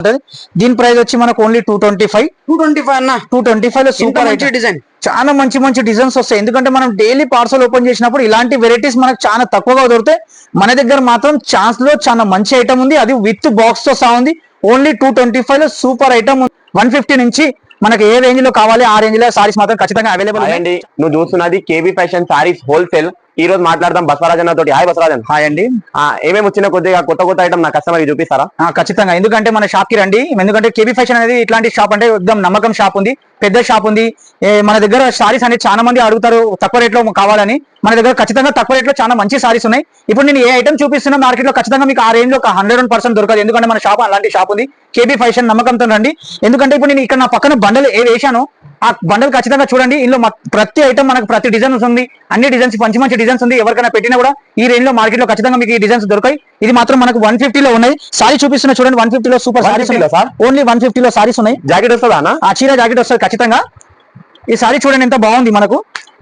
ఉంటది. దీని ప్రైస్ వచ్చి మనకు only two twenty five two twenty five అన్న? టూ ట్వంటీ ఫైవ్లో సూపర్ మంచి డిజైన్ చాలా మంచి మంచి డిజైన్స్ వస్తాయి. ఎందుకంటే మనం డైలీ పార్సల్ ఓపెన్ చేసినప్పుడు ఇలాంటి వెరైటీస్ మనకు చాలా తక్కువగా దొరుకుతాయి. మన దగ్గర మాత్రం ఛాన్స్లో చాలా మంచి ఐటమ్ ఉంది. అది విత్ బాక్స్తో సహా ఉంది. ఓన్లీ టూ ట్వంటీ ఫైవ్లో సూపర్ ఐటమ్ వన్ ఫిఫ్టీ నుంచి మనకి ఏ రేంజ్లో కావాలి ఆ రేంజ్లో సారీస్ మాత్రం ఖచ్చితంగా అవైలబుల్ అండి నువ్వు చూస్తున్నది కేబీ ఫ్యాషన్ సారీస్ హోల్సేల్ ఈ రోజు మాట్లాడదాం బసవరాజన్ తోటి. హాయ్ బసవరాజన్. హాయ్ అండి. ఏమేమి వచ్చినా కొద్దిగా కొత్త కొత్త ఐటమ్ నా కస్టమర్ చూపిస్తారా? ఖచ్చితంగా. ఎందుకంటే మన షాప్కి రండి. ఎందుకంటే కేబీ ఫ్యాషన్ అనేది ఇట్లాంటి షాప్ అంటే ఎక్దమ్ నమ్మకం షాప్ ఉంది. పెద్ద షాప్ ఉంది. మన దగ్గర సారీస్ అనేది చాలా మంది అడుగుతారు. తక్కువ రేట్లో కావాలని. మన దగ్గర ఖచ్చితంగా తక్కువ రేట్లో చాలా మంచి సారీస్ ఉన్నాయి. ఇప్పుడు నేను ఏ ఐటమ్ చూపిస్తున్నా మార్కెట్లో ఖచ్చితంగా మీకు ఆ రేంజ్లో ఒక హండ్రెడ్ వన్ పర్సెంట్ దొరకదు. ఎందుకంటే మన షాప్ అలాంటి షాప్ ఉంది. కేబీ ఫ్యాషన్ నమ్మకంతో రండి. ఎందుకంటే ఇప్పుడు నేను ఇక్కడ నా పక్కన బండలు ఏ వేశాను ఆ బండలు ఖచ్చితంగా చూడండి. ఇందులో ప్రతి ఐటమ్ మనకు ప్రతి డిజైన్స్ ఉంది. అన్ని డిజైన్స్ మంచి మంచి డిజైన్స్ ఉంది. ఎవరికైనా పెట్టినా కూడా ఈ రేంజ్లో మార్కెట్లో ఖచ్చితంగా మీకు ఈ డిజైన్స్ దొరకాయి ఇది మాత్రం మనకు వన్లో ఉన్నాయి. సారీ చూపిస్తున్నా చూడండి. వన్లో సూపర్ సారీస్ 150 లో సార్? ఓన్లీ వన్లో సారీస్ ఉన్నాయి. జాకెట్ వస్తుందా చీర జాకెట్ వస్తుంది ఖచ్చితంగా. ఈ సారీ చూడండి ఎంత బాగుంది మనకు.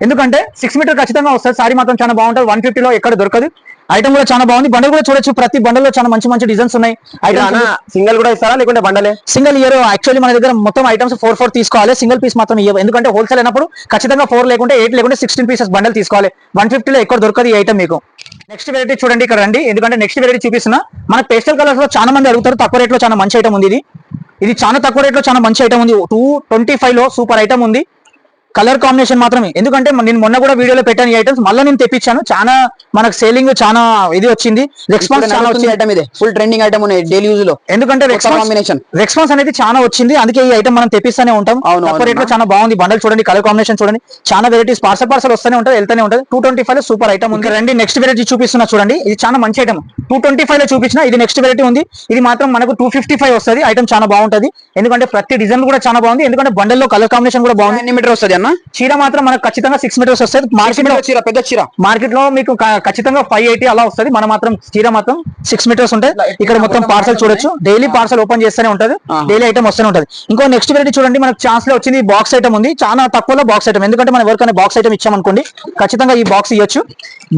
ఎందుకంటే సిక్స్ మీటర్ ఖచ్చితంగా వస్తుంది. సారీ మాత్రం చాలా బాగుంటుంది. వన్లో ఎక్కడ దొరకదు. ఐటమ్ కూడా చాలా బాగుంది. బండల్ కూడా చూడొచ్చు. ప్రతి బండల్లో చాలా మంచి మంచి డిజైన్స్ ఉన్నాయి. ఐటమ్ సింగిల్ కూడా ఇస్తారా? లేకుంటే బండలే సింగిల్ ఇయర్ యాక్చువల్లీ మన దగ్గర మొత్తం ఐటమ్స్ ఫోర్ ఫోర్ తీసుకోవాలి. సింగిల్ పీస్ మాత్రం ఇవ్వ ఎందుకంటే హోల్సేల్ అయినప్పుడు ఖచ్చితంగా ఫోర్ లేకుంటే ఎయిట్ లేకుంటే సిక్స్టీన్ పీసెస్ బండల్ తీసుకోవాలి. వన్లో ఎక్కడ దొరకదు ఈ ఐటమ్ మీకు. నెక్స్ట్ వెరైటీ చూడండి ఇక్కడ రండి. ఎందుకంటే నెక్స్ట్ వెరైటీ చూపిస్తున్నా. మన పేస్టల్ కలర్స్లో చాలా మంది అడుగుతారు. తక్కువ రేట్లో చాలా మంచి ఐటమ్ ఉంది ఇది. ఇది చాలా తక్కువ రేట్లో చాలా మంచి ఐటమ్ ఉంది. టూ ట్వంటీ ఫైవ్లో సూపర్ ఐటమ్ ఉంది. కలర్ కాంబినేషన్ మాత్రమే. ఎందుకంటే నేను మొన్న కూడా వీడియోలో పెట్టాను ఈ ఐటమ్స్ మళ్ళీ నేను తెప్పించాను. చాలా మనకు సేలింగ్ చాలా ఇది వచ్చింది. రెస్పాన్స్ చాలా వచ్చింది. ఐటమ్ ఇదే. ఫుల్ ట్రెండింగ్ ఐటమ్ ఉన్నాయి డైలీ యూజ్లో. ఎందుకంటే రెస్పాన్స్ కాంబినేషన్ రెస్పాన్స్ అనేది చాలా వచ్చింది. అందుకే ఈ ఐటమ్ మనం తెప్పిస్తూనే ఉంటాం. అవును, రేట్లో చాలా బాగుంది. బండల్ చూడండి కలర్ కాంబినేషన్ చూడండి. చాలా వెరైటీస్ పార్సల్ పార్సల్ వస్తూనే ఉంటుంది వెళ్తూనే ఉంటుంది టూ ట్వంటీ ఫైవ్లో సూపర్ ఐటమ్ ఉంది. రండి నెక్స్ట్ వెరైటీ చూపిస్తున్నా చూడండి. ఇది చాలా మంచి ఐటమ్ టూ ట్వంటీ ఫైవ్లో చూపించిన ఇది నెక్స్ట్ వెరైటీ ఉంది. ఇది మాత్రం మనకు టూ ఫిఫ్టీ ఫైవ్ వస్తుంది. ఐటమ్ చాలా బాగుంటది. ఎందుకంటే ప్రతి డిజైన్ కూడా చాలా బాగుంది. ఎందుకంటే బండల్లో కలర్ కాంబినేషన్ కూడా బాగుంది. ఎన్ని మీటర్ వస్తుంది అన్న? చీర మాత్రం మనకు ఖచ్చితంగా సిక్స్ మీటర్స్ వస్తుంది. మార్కెట్లో చీర పెద్ద చీర. మార్కెట్లో మీకు ఖచ్చితంగా ఫైవ్ ఎయిటీ అలా వస్తుంది. మన మాత్రం చీర మాత్రం సిక్స్ మీటర్స్ ఉంటాయి ఇక్కడ మొత్తం పార్సల్ చూడొచ్చు. డైలీ పార్సల్ ఓపెన్ చేస్తూనే ఉంటది. డైలీ ఐటమ్ వస్తూనే ఉంటది. ఇంకో నెక్స్ట్ వెరైటీ చూడండి. మనకు ఛాన్స్లో వచ్చింది బాక్స్ ఐటమ్ ఉంది. చాలా తక్కువలో బాక్స్ ఐటమ్ ఎందుకంటే మనం ఎవరికైనా బాక్స్ ఐటమ్ ఇచ్చామనుకోండి ఖచ్చితంగా ఈ బాక్స్ ఇవ్వచ్చు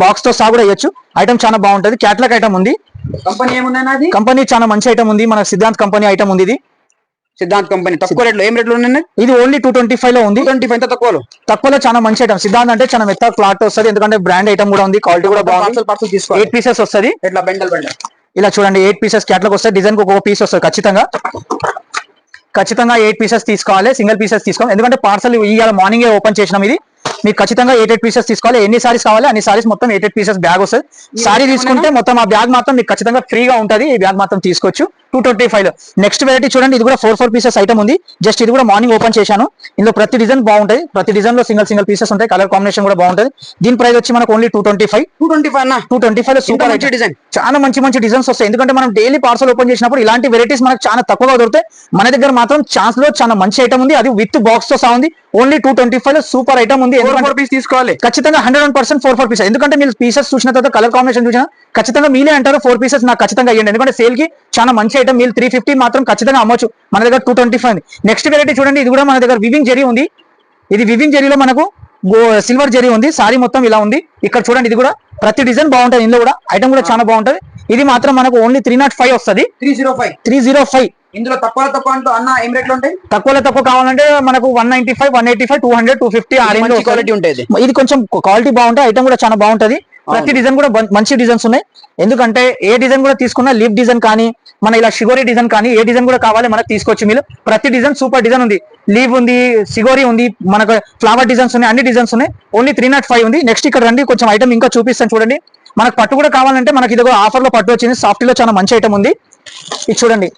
బాక్స్తో సహా కూడా ఇవ్వచ్చు ఐటమ్ చాలా బాగుంటది. క్యాట్లాగ్ ఐటమ్ ఉంది. కంపెనీ ఏమున్నాయి కంపెనీ చాలా మంచి ఐటమ్ ఉంది. మన సిద్ధాంత్ కంపెనీ ఐటమ్ ఉంది ఇది. సిద్ధాంత్ కంపెనీ. తక్కువ రేట్లో ఏం రేట్లు ఉన్నాయి? ఇది ఓన్లీ టూ ట్వంటీ ఫైవ్లో ఉంది. ట్వంటీ ఫైవ్ తక్కువలో? తక్కువలో చాలా మంచి ఐటమ్ సిద్ధాంత్ అంటే చాలా మెత్త క్లాత్ వస్తుంది. ఎందుకంటే బ్రాండ్ ఐటమ్ కూడా ఉంది. క్వాలిటీ కూడా బాగుంది. పార్సల్ తీసుకోవాలి. ఎయిట్ పీసెస్ వస్తుంది. ఎట్లా? బెండల్ బెండల్ ఇలా చూడండి. ఎయిట్ పీసెస్ క్యాట్లాగ్ వస్తాయి డిజైన్కి ఒక్కొక్క పీస్ వస్తుంది ఖచ్చితంగా. ఖచ్చితంగా ఎయిట్ పీసెస్ తీసుకోవాలి. సింగిల్ పీసెస్ తీసుకోవాలి. ఎందుకంటే పార్సల్ ఇవాళ మార్నింగ్ ఓపెన్ చేసినాం ఇది. మీకు ఖచ్చితంగా ఎయిట్ ఎయిట్ పీసెస్ తీసుకోవాలి. ఎన్ని సారీస్ కావాలి? అన్ని సారీస్ మొత్తం ఎయిట్ ఎయిట్ పీసెస్ బ్యాగ్ వస్తుంది. సారీ తీసుకుంటే మొత్తం ఆ బ్యాగ్ మాత్రం మీకు ఖచ్చితంగా ఫ్రీగా ఉంటది. ఈ బ్యాగ్ మాత్రం తీసుకోవచ్చు. Two twenty five next variety చూడండి ఇది కూడా ఫోర్ ఫోర్ పీసెస్ ఐటమ్ ఉంది. జస్ట్ ఇది కూడా మార్నింగ్ ఓపెన్ చేశాను. ఇందులో ప్రతి డిజైన్ బాగుంటాయి ప్రతి డిజైన్లో సింగిల్ సింగిల్ పీసెస్ ఉంటాయి. కలర్ కాంబినేషన్ కూడా బాగుంటది. దీని ప్రైస్ వచ్చి మనకు only two twenty five two twenty five two twenty five super design చాలా మంచి మంచి డిజైన్స్ వస్తాయి. ఎందుకంటే మనం డైలీ పార్సల్ ఓపెన్ చేసినప్పుడు ఇలాంటి వెరైటీస్ మనకు చాలా తక్కువగా దొరుకుతాయి. మన దగ్గర మాత్రం ఛాన్స్లో చాలా మంచి ఐటమ్ ఉంది. అది విత్ బాక్స్తో సహా ఉంది. ఓన్లీ టూ ట్వంటీ ఫైవ్లో సూపర్ ఐటమ్ ఉంది. ఫోర్ పీస్ తీసుకోవాలి. ఖచ్చితంగా hundred one percent four four pieces ఎందుకంటే మీరు పీసెస్ చూసిన తర్వాత కలర్ కాంబినేషన్ చూసినా ఖచ్చితంగా మీలే అంటారు ఫోర్ పీసెస్ నాకు ఖచ్చితంగా ఇవ్వండి ఎందుకంటే సేల్కి చాలా మంచి ఐటమ్ మీరు త్రీ ఫిఫ్టీ మాత్రం ఖచ్చితంగా అమ్మొచ్చు. మన దగ్గర two twenty five next variety చూడండి ఇది కూడా మన దగ్గర వివింగ్ జరీ ఉంది. ఇది వివింగ్ జరీలో మనకు సిల్వర్ జరీ ఉంది. సారీ మొత్తం ఇలా ఉంది. ఇక్కడ చూడండి ఇది కూడా ప్రతి డిజైన్ బాగుంటుంది. ఇందులో కూడా ఐటమ్ కూడా చాలా బాగుంటది. ఇది మాత్రం మనకు ఓన్లీ త్రీ నాట్ ఫైవ్ వస్తుంది. Three zero five three zero five ఇందులో తక్కువ తక్కువ అంటూ అన్న ఏం రేట్లు ఉంటాయి? తక్కువలో తక్కువ కావాలంటే మనకు one ninety five one eighty five two hundred two fifty ఆ వస్తది. క్వాలిటీ ఉంటుంది. ఇది కొంచెం క్వాలిటీ బాగుంటుంది ఐటమ్ కూడా చాలా బాగుంటది. ప్రతి డిజైన్ కూడా మంచి డిజైన్స్ ఉన్నాయి. ఎందుకంటే ఏ డిజైన్ కూడా తీసుకున్నా లీఫ్ డిజైన్ కానీ మన ఇలా షిగోరి డిజైన్ కానీ ఏ డిజైన్ కూడా కావాలి మనకు తీసుకోవచ్చు మీరు. ప్రతి డిజైన్ సూపర్ డిజైన్ ఉంది. లీవ్ ఉంది సిగోరి ఉంది మనకు ఫ్లవర్ డిజైన్స్ ఉన్నాయి అన్ని డిజైన్స్ ఉన్నాయి. ఓన్లీ త్రీ నాట్ ఫైవ్ ఉంది. నెక్స్ట్ ఇక్కడ రండి కొంచెం ఐటమ్ ఇంకా చూపిస్తాను చూడండి. మనకు పట్టు కూడా కావాలంటే మనకి ఇదిగో ఆఫర్లో పట్టు వచ్చింది. సాఫ్ట్లో చాలా మంచి ఐటమ్ ఉంది. ఇది చూడండి.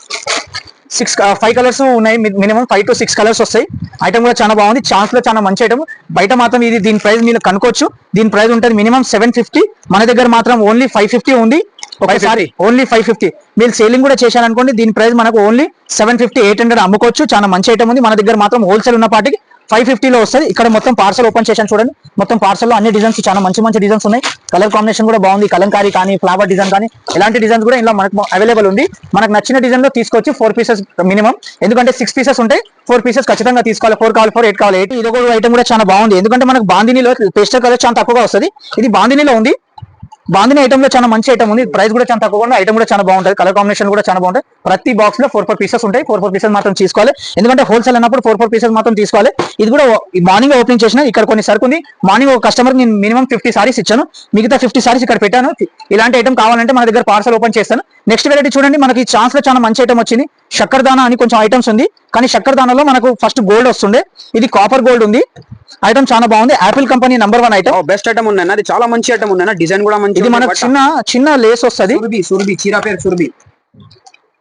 సిక్స్ ఫైవ్ కలర్స్ ఉన్నాయి. Minimum five to six colours వస్తాయి. ఐటమ్ కూడా చాలా బాగుంది. ఛాన్స్లో చాలా మంచి ఐటమ్ బయట మాత్రం ఇది దీని ప్రైస్ మీరు కనుకోవచ్చు దీని ప్రైస్ ఉంటుంది మినిమం సెవెన్ ఫిఫ్టీ మన దగ్గర మాత్రం ఓన్లీ ఫైవ్ ఫిఫ్టీ ఉంది. ఒకసారి ఓన్లీ ఫైవ్ ఫిఫ్టీ మీరు సేలింగ్ కూడా చేశారనుకోండి దీని ప్రైస్ మనకు only seven fifty eight hundred అమ్ముకోవచ్చు. చాలా మంచి ఐటమ్ ఉంది. మన దగ్గర మాత్రం హోల్సేల్ ఉన్న పాటికి ఫైవ్ ఫిఫ్టీలో వస్తుంది. ఇక్కడ మొత్తం పార్సల్ ఓపెన్ చేశాను చూడండి. మొత్తం పార్సల్లో అన్ని డిజైన్స్ చాలా మంచి మంచి డిజైన్స్ ఉన్నాయి. కలర్ కాంబినేషన్ కూడా బాగుంది. కలంకారీ కానీ ఫ్లవర్ డిజైన్ కానీ ఇలాంటి డిజైన్స్ కూడా ఇలా మనకు అవైలబుల్ ఉంది. మనకు నచ్చిన డిజైన్లో తీసుకొచ్చి ఫోర్ పీసెస్ మినిమం ఎందుకంటే సిక్స్ పీసెస్ ఉంటాయి ఫోర్ పీసెస్ ఖచ్చితంగా తీసుకోవాలి. ఫోర్ కావాలి ఫోర్ ఎయిట్ కావాలి. ఎయిట్ ఇది ఒక ఐటమ్ కూడా చాలా బాగుంది. ఎందుకంటే మనకు బాందినీలో పేస్టర్ కలర్ చాలా తక్కువగా వస్తుంది. ఇది బాందినీలో ఉంది. బాందిని ఐటమ్లో చాలా మంచి ఐటమ్ ఉంది. ప్రైస్ కూడా చాలా తక్కువ ఉంది. ఐటమ్ కూడా చాలా బాగుంటుంది. కలర్ కాంబినేషన్ కూడా చాలా బాగుంటాయి ప్రతి బాక్స్లో ఫోర్ ఫోర్ పీసెస్ ఉంటాయి. ఫోర్ ఫోర్ పీసెస్ మాత్రం తీసుకోవాలి. ఎందుకంటే హోల్సేల్ అన్నప్పుడు ఫోర్ ఫోర్ పీసెస్ మాత్రం తీసుకోవాలి. ఇది కూడా మార్నింగ్ ఓపెనింగ్ చేసిన ఇక్కడ కొన్ని సరుకు ఉంది. మార్నింగ్ ఒక కస్టమర్ నేను మినిమం ఫిఫ్టీ సారీస్ ఇచ్చాను. మిగతా ఫిఫ్టీ సారీస్ ఇక్కడ పెట్టాను. ఇలాంటి ఐటమ్ కావాలంటే మన దగ్గర పార్సల్ ఓపెన్ చేస్తాను. నెక్స్ట్ వెరైటీ చూడండి. మనకి ఛాన్స్లో చాలా మంచి ఐటమ్ వచ్చింది. శక్కర్దానా అని కొంచెం ఐటమ్స్ ఉంది. కానీ శక్కర్దానాలో మనకు ఫస్ట్ గోల్డ్ వస్తుండే. ఇది కాపర్ గోల్డ్ ఉంది. ఐటమ్ చాలా బాగుంది. Apple company number one item best item ఉన్నాయి అది చాలా మంచి ఐటమ్ ఉన్నాయి డిజైన్ కూడా మంచి ఇది మనకు చిన్న చిన్న లేస్ వస్తది. సురభి చీర పేరు సురభి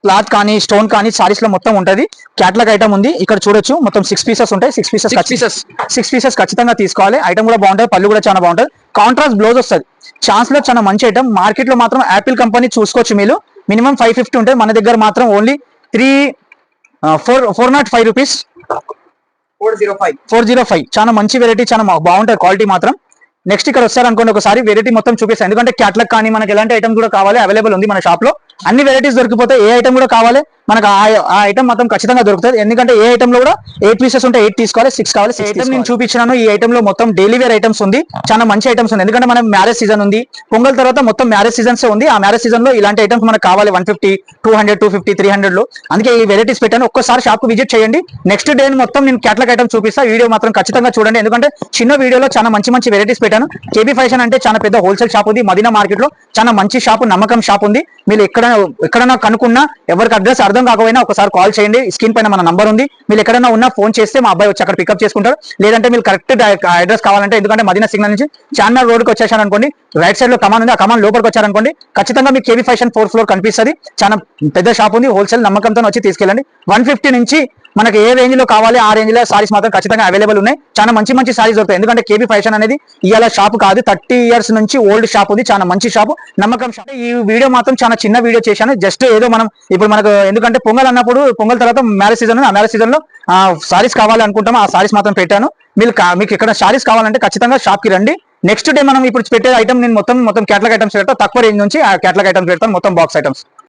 క్లాత్ కానీ స్టోన్ కానీ సారీస్లో మొత్తం ఉంటది. క్యాట్లాగ్ ఐటమ్ ఉంది. ఇక్కడ చూడొచ్చు. మొత్తం సిక్స్ పీసెస్ ఉంటాయి. Six pieces pieces. Six pieces ఖచ్చితంగా తీసుకోవాలి. ఐటమ్ కూడా బాగుంటది. పళ్ళు కూడా చాలా బాగుంటది. కాంట్రాస్ట్ బ్లౌజ్ వస్తుంది. ఛాన్స్లో చాలా మంచి ఐటమ్ మార్కెట్లో మాత్రం యాపిల్ కంపెనీ చూసుకోవచ్చు మీరు. మినిమం ఫైవ్ ఫిఫ్టీ ఉంటుంది మన దగ్గర మాత్రం only three four four nought five rupees four zero five four zero five చాలా మంచి వెరైటీ చాలా బాగుంటుంది క్వాలిటీ మాత్రం. నెక్స్ట్ ఇక్కడ వస్తారు అనుకోండి ఒకసారి వెరైటీ మొత్తం చూపిస్తాను ఎందుకంటే క్యాట్లాగ్ కానీ మనకి ఎలాంటి ఐటమ్ కూడా కావాలి అవైలబుల్ ఉంది మన షాప్లో. అన్ని వెరైటీస్ దొరికిపోతే ఏ ఐటమ్ కూడా కావాలి మనకు ఆ ఐటమ్ మొత్తం ఖచ్చితంగా దొరుకుతుంది. ఎందుకంటే ఏ ఐటమ్లో కూడా ఎయిట్ పీసెస్ ఉంటే ఎయిట్ తీసుకోవాలి సిక్స్ కావాలి ఐటమ్ నేను చూపించినాను ఈ ఐటమ్లో మొత్తం డైలీ వేర్ ఐటమ్స్ ఉంది చాలా మంచి ఐటమ్స్ ఉంది ఎందుకంటే మనం మ్యారేజ్ సీజన్ ఉంది పొంగల్ తర్వాత మొత్తం మ్యారేజ్ సీజన్స్ ఉంది. ఆ మ్యారేజ్ సీజన్లో ఇలాంటి ఐటమ్స్ మనకు కావాలి one fifty two hundred two fifty three హండ్రెడ్లో. అందుకే ఈ వెరైటీస్ పెట్టాను ఒక్కసారి షాప్కు విజిట్ చేయండి. నెక్స్ట్ డే మొత్తం నేను క్యాట్లాగ్ ఐటమ్ చూపిస్తా వీడియో మాత్రం ఖచ్చితంగా చూడండి. ఎందుకంటే చిన్న వీడియోలో చాలా మంచి మంచి వెరైటీస్ పెట్టాను. కేబీ ఫ్యాషన్ అంటే చాలా పెద్ద హోల్సేల్ షాప్ ఉంది. మదీనా మార్కెట్లో చాలా మంచి షాప్ నమ్మకం షాప్ ఉంది. మీరు ఎక్కడ ఎక్కడైనా కనుక్కున్నా ఎవరికి అడ్రస్ అర్థం కాకపోయినా ఒకసారి కాల్ చేయండి. స్క్రీన్ పైన మన నంబర్ ఉంది. మీరు ఎక్కడైనా ఉన్నా ఫోన్ చేస్తే మా అబ్బాయి వచ్చి అక్కడ పికప్ చేసుకుంటారు లేదంటే మీరు కరెక్ట్ అడ్రస్ కావాలంటే ఎందుకంటే మదీనా సిగ్నల్ నుంచి చార్మినార్ రోడ్కి అనుకోండి రైట్ సైడ్లో కమాన్ ఉంది. ఆ కమాన్ లోపలికి వచ్చారనుకోండి ఖచ్చితంగా మీకు కేవీ ఫ్యాషన్ ఫోర్ ఫ్లోర్ కనిపిస్తుంది. చాలా పెద్ద షాప్ ఉంది. హోల్సేల్ నమ్మకంతో వచ్చి తీసుకెళ్ళండి. వన్ ఫిఫ్టీ నుంచి మనకి ఏ రేంజ్లో కావాలి ఆ రేంజ్లో సారీస్ మాత్రం ఖచ్చితంగా అవైలబుల్ ఉన్నాయి. చాలా మంచి మంచి సారీస్ దొరుకుతాయి. ఎందుకంటే కేబీ ఫ్యాషన్ అనేది ఇవాళ షాప్ కాదు. థర్టీ ఇయర్స్ నుంచి ఓల్డ్ షాప్ ఉంది. చాలా మంచి షాప్ నమ్మకం షాప్ ఈ వీడియో మాత్రం చాలా చిన్న వీడియో చేశాను. జస్ట్ ఏదో మనం ఇప్పుడు మనకు ఎందుకంటే పొంగల్ అన్నప్పుడు పొంగల్ తర్వాత మ్యారేజ్ సీజన్ ఆ మ్యారేజ్ సీజన్లో సారీస్ కావాలి అనుకుంటాము ఆ సారీస్ మాత్రం పెట్టాను. మీరు మీకు ఇక్కడ సారీస్ కావాలంటే ఖచ్చితంగా షాప్కి రండి. నెక్స్ట్ డే మనం ఇప్పుడు పెట్టే ఐటమ్ నేను మొత్తం మొత్తం కేటలాగ్ ఐటమ్స్ పెడతా. తక్కువ రేంజ్ నుంచి ఆ కేటలాగ్ ఐటమ్స్ పెడతాను. మొత్తం బాక్స్ ఐటమ్స్